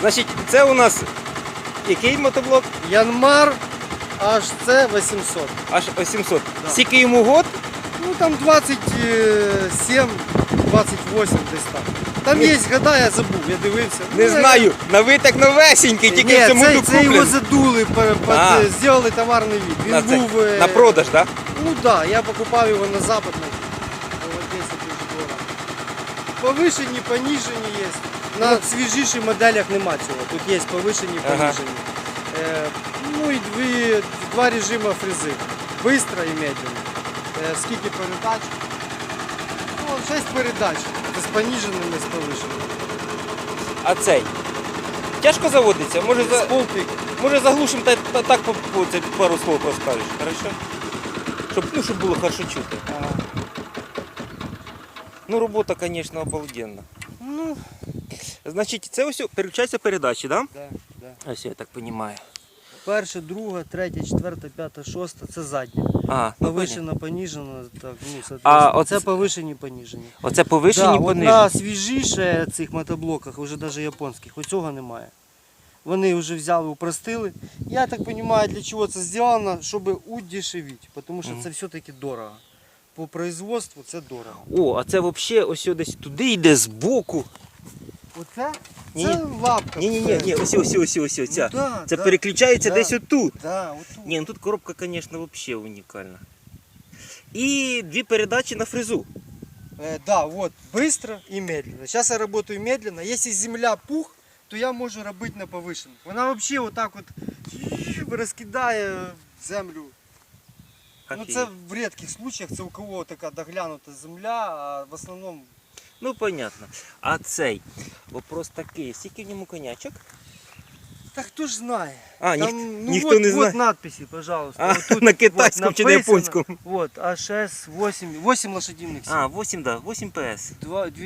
Значить, це у нас який мотоблок? Янмар HC 800. Аж 800. Да. Скільки йому год? Ну там 27, 28 десь так. Там є года, я забув, я дивився. Не Ну, знаю. На виток новесенький, тільки Ні, в цьому це, це його задули, пер- під- А. зробили товарний від. Він На, це- був е, на продаж, так? Да? Ну так, да, я покупав його на западний. Одесі дуже дорого. Повишені, поніжені є. На свіжіших моделях нема цього. Тут є повишені, Ага. поніжені. Е, ну і дві, два режими фрези. Бистро і медленно. Е, скільки передач? Ну, 6 передач. З поніженими, з повишеними. А цей. Тяжко заводиться? Може, за... Полтик. Може заглушимо та, та так по, по, це пару слов розкажеш, хорошо? Щоб, ну, щоб було хорошо чути. Ну, робота, звісно, обалденна. Ну, Значить, це ось переключається передачі, так? да, да. Да? Ось я так розумію. Перша, друга, третя, четверта, п'ята, шоста це задня. А, ну. Повишена, поніжена, так, ну, А от це повишені, поніжені. Оце повишені, Да, от понижені. на свіжіше цих мотоблоках, вже навіть японських, оцього немає. Вони вже взяли, упростили. Я так розумію, для чого це зроблено, щоб удешевити, тому що це все-таки дорого. По производству це дорого. О, а це взагалі ось десь туди йде збоку. Оце? Ні, Це лапка. Ні, ні, ні, ні, ось ось ось ось ось ця. Ну, да, Це да, переключається да. десь отут. Да, отут. Ні, ну тут коробка, звісно, взагалі унікальна. І дві передачі на фрезу. Э, да, вот, быстро и медленно. Сейчас я работаю медленно. Если земля пух, то я можу робити на повишених. Вона вообще вот так вот розкидає землю. Ну це в рідких случаях, це у кого така доглянута земля, а в основному Ну, понятно. А цей вопрос такий, скільки в ньому конячок? та хто ж знає. А, ніх, Там, ну, ніхто вот, не вот знає. надписи, пожалуйста. А, Вот тут на китайському вот чи на написано. японському? Вот, HS 8, 8 лошадиних сил. А, 8, да, 8 ПС. 2, 2,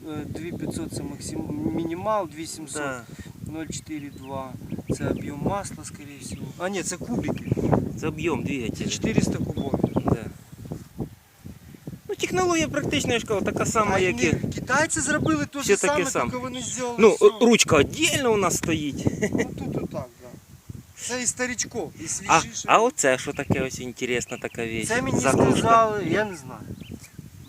2500 це максим, мінімал, 2700. Да. 0,42. Це об'єм масла, скорее всего. А ні, це кубики. Це об'єм двигателя. 400 кубов. Технологія практично, я така сама, А як і. Китайці зробили те ж саме, тільки вони зробили Ну, все. ручка віддільно у нас стоїть. Ну тут отак, да. Це і старичков, і А, свіжіше. а оце що таке ось інтересна така вещь? Це мені Заглушка. сказали, я не знаю.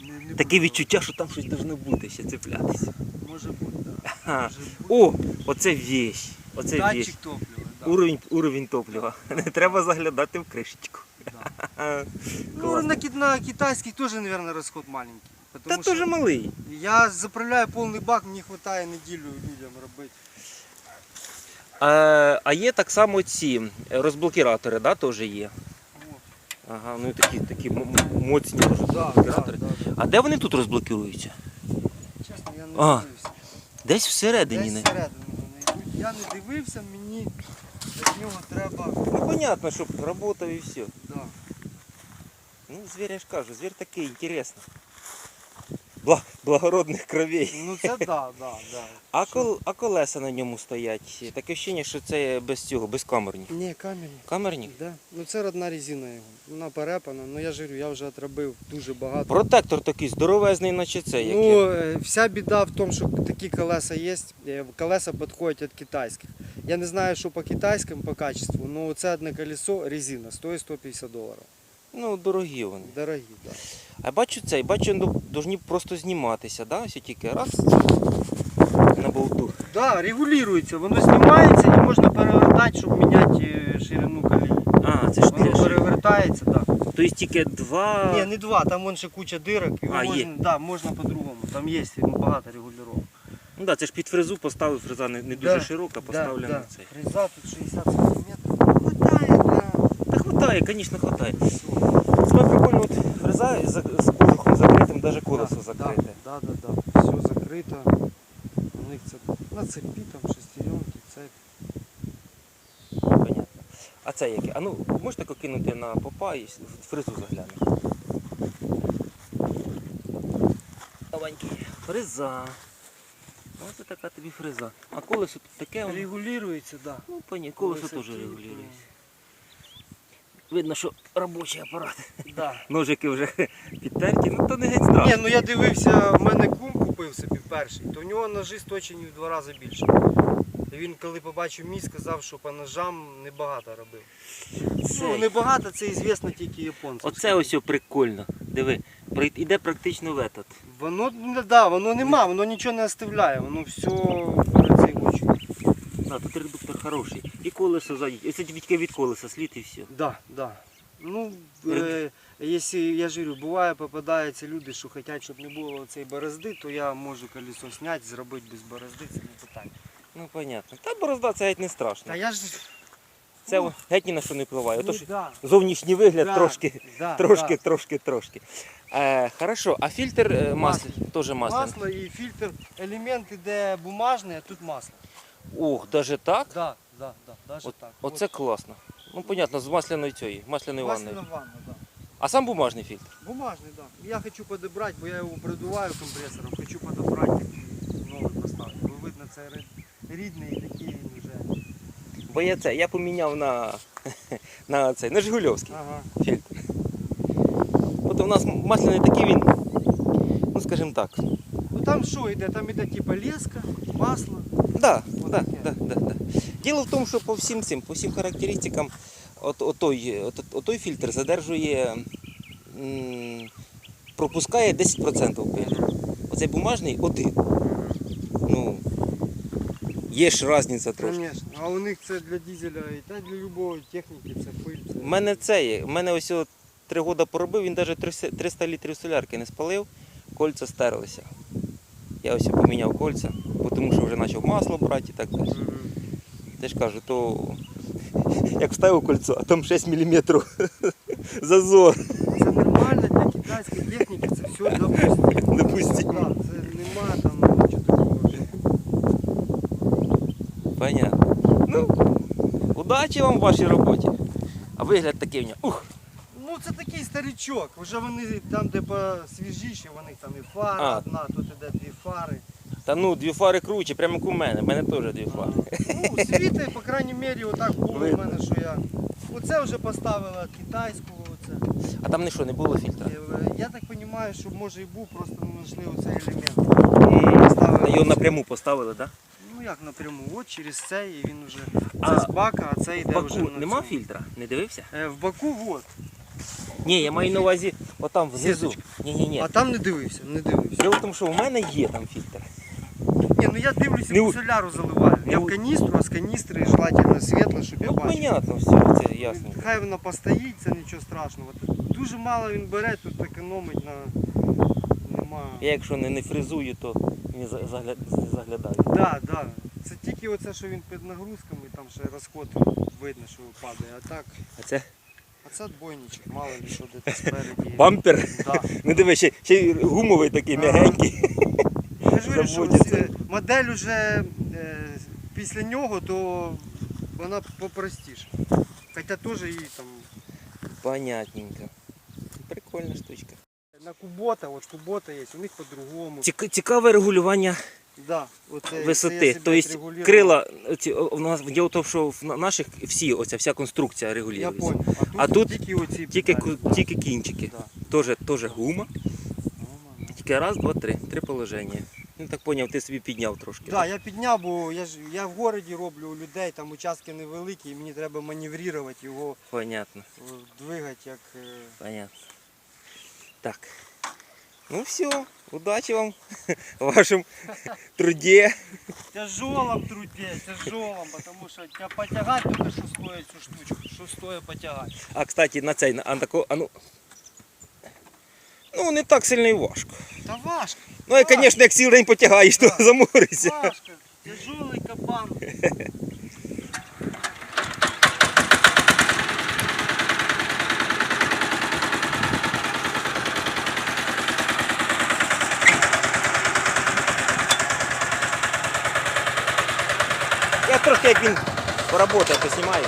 Не- не Таке буду відчуття, що там щось должно бути, ще цеплятися. Може бути, да. Ага. Може бути. О, оце вещь. Оце вещь. Датчик топлива, да. Уровень, уровень топлива. Не треба заглядати в кришечку. Да. Ну, на, на китайських теж, мабуть, розход маленький. Та Потому дуже малий. я заправляю повний бак, мені вистачає неділю людям робити. А, а є так само ці розблокіратори, да, теж є. От. Ага, ну і такі, такі м- м- моцні Да, да, розблокіратори. да, да. А де вони тут розблокуються? Чесно, я не А, дивився. Десь всередині. Десь не? всередину вони йдуть. Я не дивився, мені від нього треба. Ну, понятно, щоб працював і все. Ну, звір, я ж кажу, звір такий інтересний. Бла- благородних кровей. Ну це да, да, да. А, кол, а колеса на ньому стоять. Таке ощущення, що це без цього, без камерні. Ні, камінь. Камерні? Да. Ну це родна резина його. Вона перепана, ну я ж говорю, я вже отробив дуже багато. Протектор такий здоровезний, наче це. Ну, е, вся біда в тому, що такі колеса є, е, колеса підходять від китайських. Я не знаю, що по китайському по качеству, але це одне колесо резина, стоїть 150 доларів. Ну, дорогі вони. Дорогі, да. А бачу цей, бачу, ну, повинні просто зніматися, да? Ось тільки раз на болту. Да, регулюється, воно знімається і можна перевертати, щоб міняти е, ширину колії. А, це ж Воно перевертається, так. Тобто тільки два. Ні, не два, там вон ще куча дирок. Його А, можна, є. Да, можна по-другому. Там є багато регулювання. Ну да, це ж під фрезу поставив, фреза не, не дуже Да, широка, Да, поставлена да. цей. Фреза тут 60 см. Хватає, звісно, хватає. Саме прикольно, от фреза з, з кожухом закритим, навіть колесо Да, закрите. Да, да, да, да. Все закрито. У них це на цепі, там шестеренки, цепь. Понятно. А це яке? А ну, можете кинути на попа і в фрезу заглянути. Даванький. Фреза. Ось така тобі фреза. А колесо тут таке воно. Регулюється, да. Ну, поні, колесо теж регулюється. Видно, що робочий апарат. Да. Ножики вже підтерті, ну то не геть страшно. Ні, ну я дивився, в мене кум купив собі перший, то в нього ножи сточені в два рази більше. І він, коли побачив мій, сказав, що по ножам небагато робив. Це- Ну, небагато це звісно тільки японцям. Оце ось о прикольно. Диви, іде практично в этот. Воно, ну, да, воно нема, воно нічого не оставляє, воно все цей. Да, тут редуктор хороший. І колесо ззаді. Ось тільки від колеса слід і все. Да, да. Ну, е, якщо, я ж говорю, буває, попадаються люди, що хочуть, щоб не було цієї борозди, то я можу колесо зняти, зробити без борозди, це не питання. Ну, понятно. Та борозда це геть не страшно. Та я ж... Це ну, геть ні на що не впливає. ну, Отож, да, зовнішній вигляд да, трошки, да, трошки, да. трошки, трошки. Е, хорошо, а фільтр е, масло теж масло. Масло і фільтр, елемент іде бумажний, а тут масло. Ох, даже так? Да, да, да, даже От, так. оце класно. Ну, понятно, з масляної цієї, масляної ванної. Масляна ванна, да. А сам бумажний фільтр. Бумажный, да. Я хочу подобрать, бо я його продуваю компресором, хочу подобрати такий новий поставити. Бо видно, це рід- рідний і такий він вже. Бо я це, я поміняв на, на цей, на Жигульовський Ага. фільтр. От у нас масляний такий він, ну скажімо так. Ну там що йде? Там іде типа леска, масло. Да, От да, да, да, да. Діло в тому, що по всім цим, по всім характеристикам, от, отой, от, отой фільтр задержує, м, пропускає 10% пилі. Оцей бумажний один. Ну, є ж різниця трошки. Звісно. А у них це для дизеля і та для любої техніки це пиль. Це... У мене це є. У мене ось три роки поробив, він навіть 300 300 літрів солярки не спалив, кольця стерлися. Я ось поміняв кольця, бо тому що вже почав масло брати і так далі. Мгм. Ти ж кажу, то як вставив кольцо, а там 6 мм зазор. Це нормально для китайської техніки, це все допустимо. Допустимо. Да, це нема там нічого такого. Понятно. Ну, удачі вам в вашій роботі. А вигляд такий в нього. Ух, Ну це такий старичок. Вже вони там, де посвіжіші, вони там і фара А. одна, тут іде дві фари. та ну, дві фари круче, прямо як у мене. У мене теж дві фари. Ну, світи, по крайній мірі, отак було в Видно. мене, що я. Оце вже поставила китайського. Оце. А там не що, не було фільтра? Е, Я так розумію, що може і був, просто не знайшли оцей елемент. Поставили. Та його напряму поставили, так? Ну як напряму, от через цей і він вже. А Це з бака, а це йде В вже. Баку на нема цьому. фільтра? Не дивився? Е, В Баку от. Ні, я маю на увазі отам внизу. Ні, ні, ні. А там не дивився, не дивився. Діло в тому, що у мене є там фільтр. Ні, ну я дивлюся, Не по соляру заливаю. не Я у- в каністру, а з каністри желательно світло, щоб я Ну, бачив. понятно, все, це ясно. Хай вона постоїть, це нічого страшного. Дуже мало він бере, тут економить на. Нема. Я якщо не, не фризую, то не за- загля- не заглядаю. Да, да. Це тільки оце, що він під нагрузками, там ще розход видно, що падає. А так, А це а це двойничок, мало ли що де спереді. бампер. Да. Ну диви, ще, ще й гумовий такий Ага. м'ягенький. Я ж говорю, що Заводяться. е, модель уже е, після нього, то вона попростіша. Хоча теж її там Понятненько. Прикольна штучка. на кубота, от кубота є, у них по-другому. Цік- Цікаве регулювання Да, оце, це я висоти. себе Тобто крила, ці, о, у нас в тому, що в наших всі, оця вся конструкція Я регулюється. понял. А тут тільки оці Тільки, ку- тільки кінчики. Да. Тоже, тоже гума. Ну. Тільки раз, два, три. Три положення. Ну так поняв, ти собі підняв трошки. Да, я підняв, бо я ж я в городі роблю у людей, там участки невеликі, і мені треба маневрувати його, Понятно, е, двигати як. е, понятно. Так. Ну все, удачі вам в вашому труді. Тяжелом труде, тяжелом, потому що тебя потягать только стоїть цю штучку, що стоїть потягати. А кстати, на цей, а, тако, а ну. Ну, не так сильно і важко. Та важко, Ну, і, звісно, як цілий день потягаєш, то заморишся. важко, тяжелий кабан. як він поработає, поснімаю.